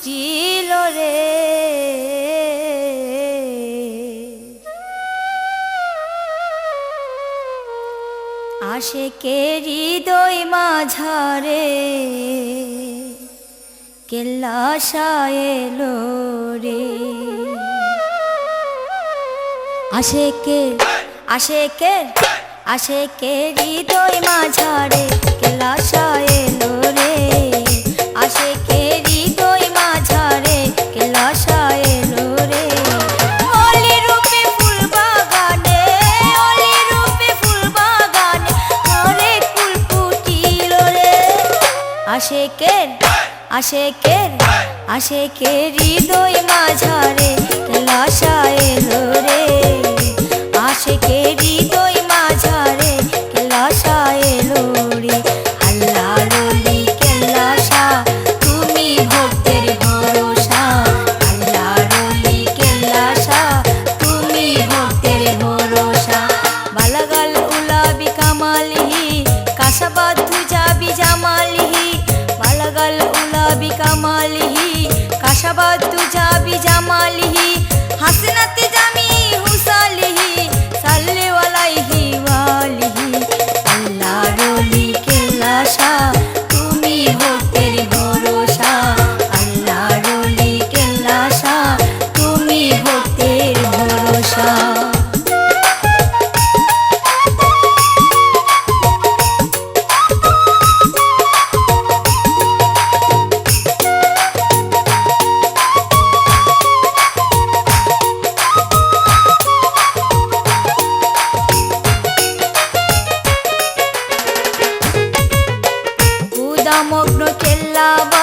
ফুটিল রে। আশেকে হৃদয় মাঝারে কেল্লাসা এলো রে। আশেকে আশেকে আশেকে হৃদয় মাঝারে আশেকের আশেকের আশেকের হৃদয় মাঝারে কেলাসা এলো রে। আশেকের হৃদয় মাঝারে কেলাসা এলো রে। আল্লাহ রলি কেলাসা তুমি ভক্তের ভরসা। তুমি বালাগাল কামালিহি কাসাবাদ তুজাবি জামালিহি। উদামগ্ন কেল্লা বাবা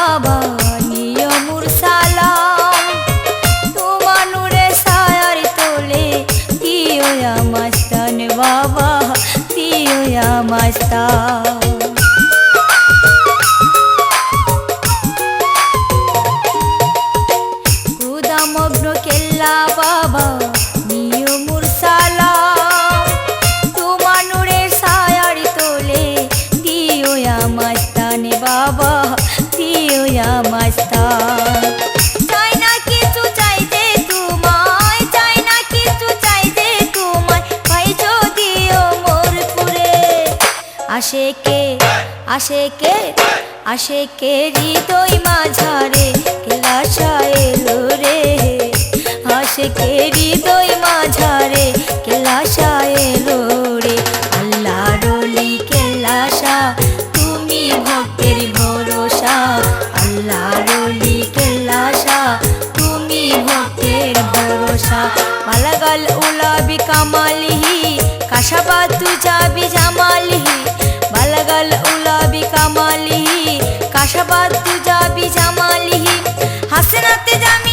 আশেকে আশেকে হৃদয় মাঝারে কেলাসা এলো রে? আশেকে হৃদয় কাশাবাদ তুজাবি জামালিহি হাসনাতে জামি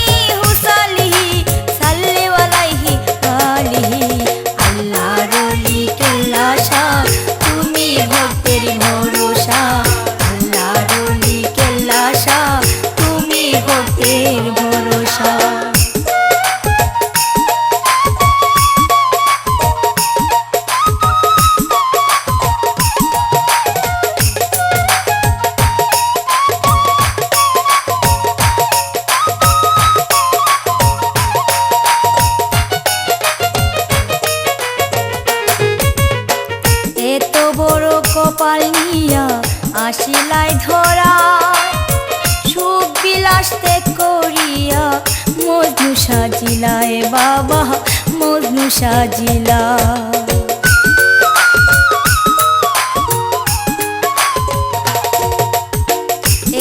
সাজিলা।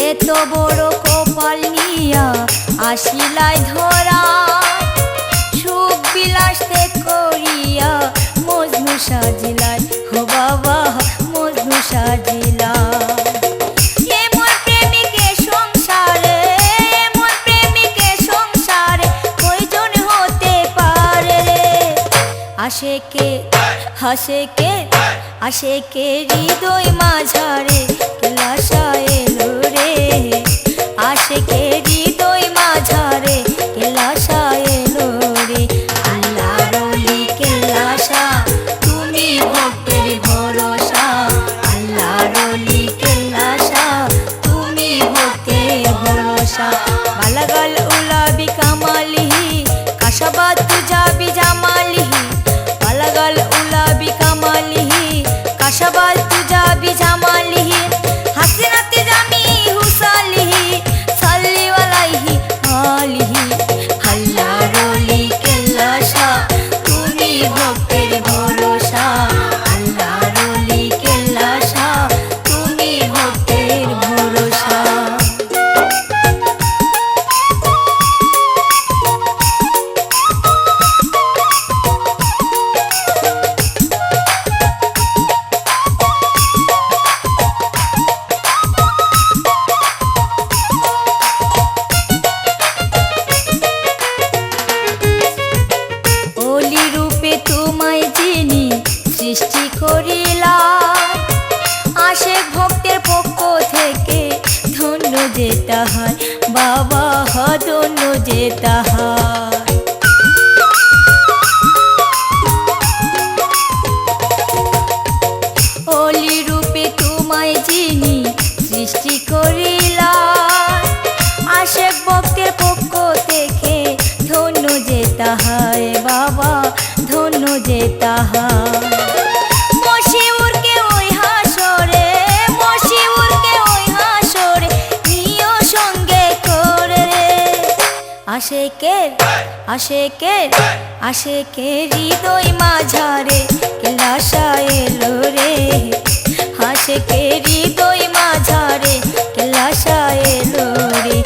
এত বড় কপাল নিয়া আসিলাই ধরা, সুখ বিলাস করিয়া মজনু সাজিলাই। হো বাবা, মজনু সাজিলা। আশেকে আসে কে হৃদয় মাঝারে কেলাসা এলো রে। বাবা হদন যে তাহা আশেকের আশেকের আশেকের হৃদয় মাঝারে কেলাসা এলো রে। আশেকের হৃদয় মাঝারে কেলাসা এলো রে।